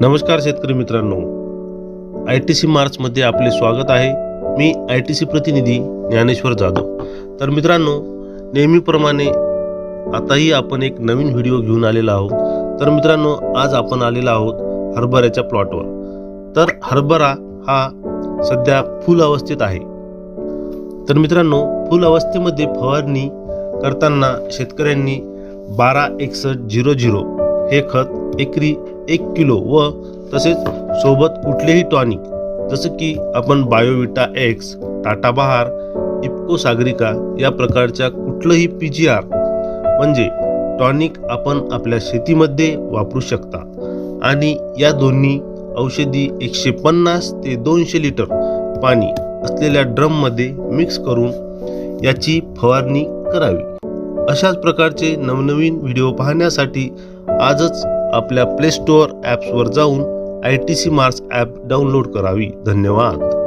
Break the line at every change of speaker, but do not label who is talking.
नमस्कार शेतकरी मित्रांनो. आय टी सी मार्चमध्ये आपले स्वागत आहे. मी आय टी सी प्रतिनिधी ज्ञानेश्वर जाधव. तर मित्रांनो नेहमीप्रमाणे आताही आपण एक नवीन व्हिडिओ घेऊन आलेला आहोत. तर मित्रांनो आज आपण आलेलो आहोत हरभऱ्याच्या प्लॉटवर. तर हरभरा हा सध्या फुल अवस्थेत आहे. तर मित्रांनो फुल अवस्थेमध्ये फवारणी करताना शेतकऱ्यांनी बारा एकसष्ट झिरो झिरो हे खत एकरी एक किलो व तसेच सोबत कुठलेही टॉनिक जसं की आपण बायोविटा एक्स टाटा बहार इप्को सागरिका या प्रकारच्या कुठलंही पी जी आर म्हणजे टॉनिक आपण आपल्या शेतीमध्ये वापरू शकता. आणि या दोन्ही औषधी एकशे पन्नास ते दोनशे लिटर पाणी असलेल्या ड्रममध्ये मिक्स करून याची फवारणी करावी. अशाच प्रकारचे नवनवीन व्हिडिओ पाहण्यासाठी आजच आपल्या प्ले स्टोअर ॲप्सवर जाऊन I T C marks app download करावी. धन्यवाद.